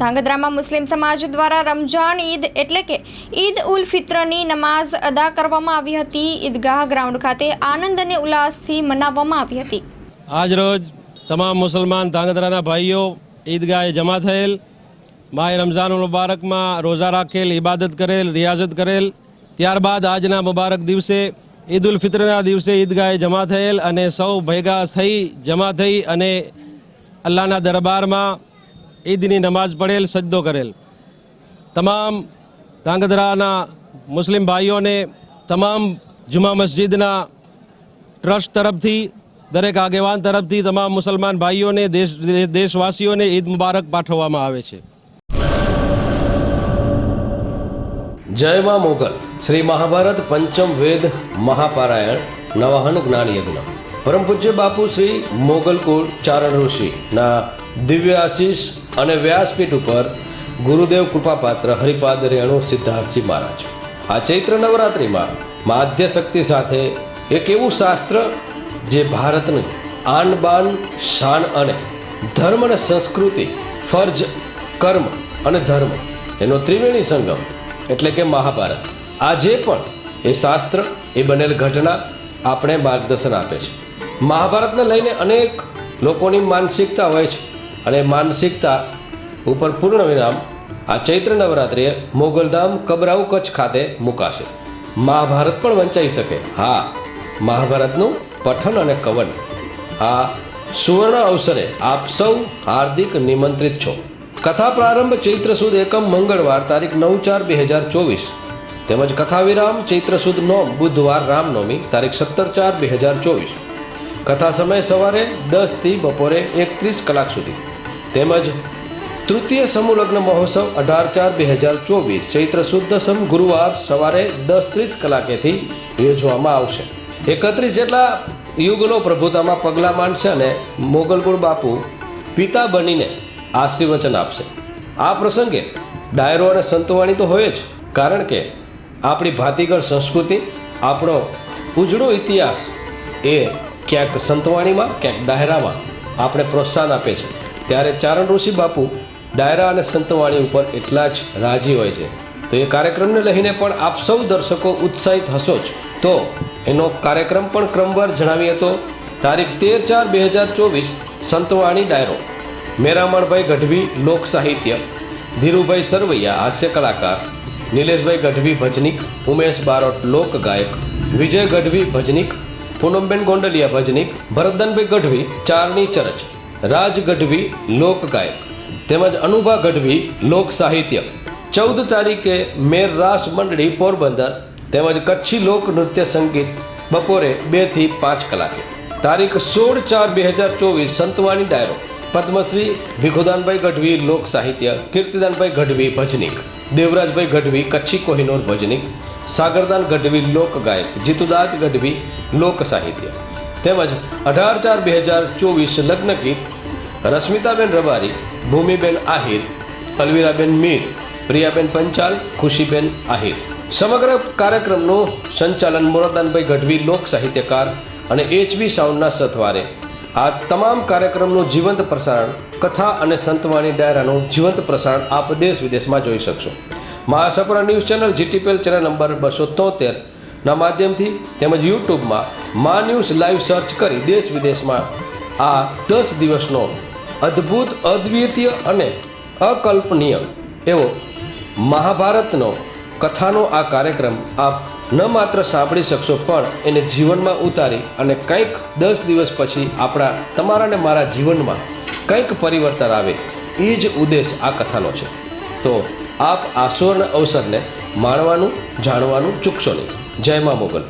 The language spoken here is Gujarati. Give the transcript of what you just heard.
ધાંગધ્રામાં મુસ્લિમ સમાજ દ્વારા રમજાન ઈદ એટલે કે ઈદ ઉલ ફિત્રની નમાઝ અદા કરવામાં આવી હતી. ઈદગાહ ગ્રાઉન્ડ ખાતે આનંદ અને ઉલ્લાસથી મનાવવામાં આવી હતી. આજ રોજ તમામ મુસલમાન ધાંગધ્રાના ભાઈઓ ઈદગાહે જમા થયેલ, માય રમઝાન મુબારકમાં રોઝા રાખેલ ઇબાદત કરેલ, રિયાઝત કરેલ, ત્યારબાદ આજના મુબારક દિવસે, ઈદ ઉલ ફિત્રના દિવસે ઈદગાહે જમા થયેલ અને સૌ ભેગા થઈ, જમા થઈ અને અલ્લાહના દરબારમાં ઈદની નમાઝ પડેલ સજદો કરેલ. તમામ ધાંગધ્રાના મુસ્લિમ ભાઈઓને તમામ જુમા મસ્જિદના ટ્રસ્ટ તરફથી, દરેક આગેવાન તરફથી તમામ મુસલમાન ભાઈઓને, દેશ, દેશવાસીઓને ઈદ મુબારક પાઠવવામાં આવે છે. જય માં મોગલ. શ્રી મહાભારત પંચમ વેદ મહાપારાયણ, નવાહન જ્ઞાન યજ્ઞ પરમ પૂજ્ય બાપુ શ્રી મોગલ કુળ ચારણ ઋષિના દિવ્ય આશીષ અને વ્યાસપીઠ ઉપર ગુરુદેવ કૃપાપાત્ર હરિપાદ રેણુ સિદ્ધાર્થજી મહારાજ. આ ચૈત્ર નવરાત્રિમાં માધ્ય શક્તિ સાથે એક એવું શાસ્ત્ર જે ભારતની આન બાન, શાન અને ધર્મ અને સંસ્કૃતિ, ફર્જ, કર્મ અને ધર્મ એનો ત્રિવેણી સંગમ એટલે કે મહાભારત. આજે પણ એ શાસ્ત્ર, એ બનેલ ઘટના આપણે માર્ગદર્શન આપે છે. મહાભારતને લઈને અનેક લોકોની માનસિકતા હોય છે. અને માનસિકતા ઉપર પૂર્ણ વિરામ આ ચૈત્ર નવરાત્રિએ મોગલધામ કબરાઉ કચ્છ ખાતે મુકાશે. મહાભારત પણ વંચાઈ શકે. હા, મહાભારતનું પઠન અને કવન. આ સુવર્ણ અવસરે આપ સૌ હાર્દિક નિમંત્રિત છો. કથા પ્રારંભ ચૈત્ર સુદ એકમ મંગળવાર તારીખ નવ ચાર બે હજાર ચોવીસ. તેમજ કથા વિરામ ચૈત્ર સુદ નોમ બુધવાર રામનવમી તારીખ સત્તર ચાર બે હજાર ચોવીસ. કથા સમય સવારે દસથી બપોરે એકત્રીસ કલાક સુધી. તેમજ તૃતીય સમૂહ લગ્ન મહોત્સવ અઢાર ચાર બે હજાર ચોવીસ ચૈત્ર શુદ્ધ સમ ગુરુવાર સવારે દસ ત્રીસ કલાકેથી યોજવામાં આવશે. એકત્રીસ જેટલા યુગલો પ્રભુતામાં પગલાં માંડશે અને મોગલકુળ બાપુ પિતા બનીને આશીર્વચન આપશે. આ પ્રસંગે ડાયરો અને સંતવાણી તો હોય જ, કારણ કે આપણી ભાતીગળ સંસ્કૃતિ, આપણો ઉજળો ઇતિહાસ એ ક્યાંક સંતવાણીમાં, ક્યાંક ડાયરામાં આપણે પ્રોત્સાહન આપે છે. ત્યારે ચારણ ઋષિ બાપુ ડાયરા અને સંતવાણી ઉપર એટલા જ રાજી હોય છે. તો એ કાર્યક્રમને લઈને પણ આપ સૌ દર્શકો ઉત્સાહિત હશો જ. તો એનો કાર્યક્રમ પણ ક્રમવાર જણાવીએ તો તારીખ તેર ચાર બે હજાર ચોવીસ સંતવાણી ડાયરો. મેરામણભાઈ ગઢવી લોક સાહિત્ય. ધીરુભાઈ સરવૈયા હાસ્ય કલાકાર. નિલેશભાઈ ગઢવી ભજનિક. ઉમેશ બારોટ લોક ગાયક. વિજય ગઢવી ભજનિક. પૂનમબેન ગોંડલિયા ભજનિક. ભરતદાનભાઈ ગઢવી ચારણી ચરચ. રાજ ગઢવી લોક ગાયક, તેમજ અનુભા ગઢવી લોક સાહિત્ય. ચૌદ તારીખે મેર રાસ મંડળી પોરબંદર તેમજ કચ્છી લોક નૃત્ય સંગીત બપોરે બેથી પાંચ કલાકે. તારીખ સોળ ચાર બે હજાર ચોવીસ સંતવાણી ડાયરો, પદ્મશ્રી ભીખુદાનભાઈ ગઢવી લોક સાહિત્ય, કીર્તિદાનભાઈ ગઢવી ભજનિક, દેવરાજભાઈ ગઢવી કચ્છી કોહિનોર ભજનિક, સાગરદાન ગઢવી લોક ગાયક, જીતુદાસ ગઢવી લોક સાહિત્ય. તેમજ અઢાર ચાર બે હજાર ચોવીસ લગ્ન ગીત રશ્મિતાબેન રબારી, ભૂમિબેન આહિર, અલવીરાબેન મીર, પ્રિયાબેન પંચાલ, ખુશીબેન આહિર. સમગ્ર કાર્યક્રમનું સંચાલન મોરદાનભાઈ ગઢવી લોક સાહિત્યકાર અને એચબી સાઉન્ડના સથવારે. આ તમામ કાર્યક્રમનું જીવંત પ્રસારણ, કથા અને સંતવાણી ડાયરાનું જીવંત પ્રસારણ આપ દેશ વિદેશમાં જોઈ શકશો. મહાસપરા news channel GTPL channel number બસો તોતેર ના માધ્યમથી તેમજ યુટ્યુબમાં મા ન્યૂઝ લાઈવ સર્ચ કરી દેશ વિદેશમાં આ દસ દિવસનો અદ્ભુત, અદ્વિતીય અને અકલ્પનીય એવો મહાભારતનો કથાનો આ કાર્યક્રમ આપ ન માત્ર સાંભળી શકશો, પણ એને જીવનમાં ઉતારી અને કંઈક દસ દિવસ પછી આપણા તમારા ને મારા જીવનમાં કંઈક પરિવર્તન આવે, એ જ ઉદ્દેશ આ કથાનો છે. તો આપ આ સુવર્ણ અવસરને માણવાનું જાણવાનું ચૂકશો નહીં જય મા મોગલ.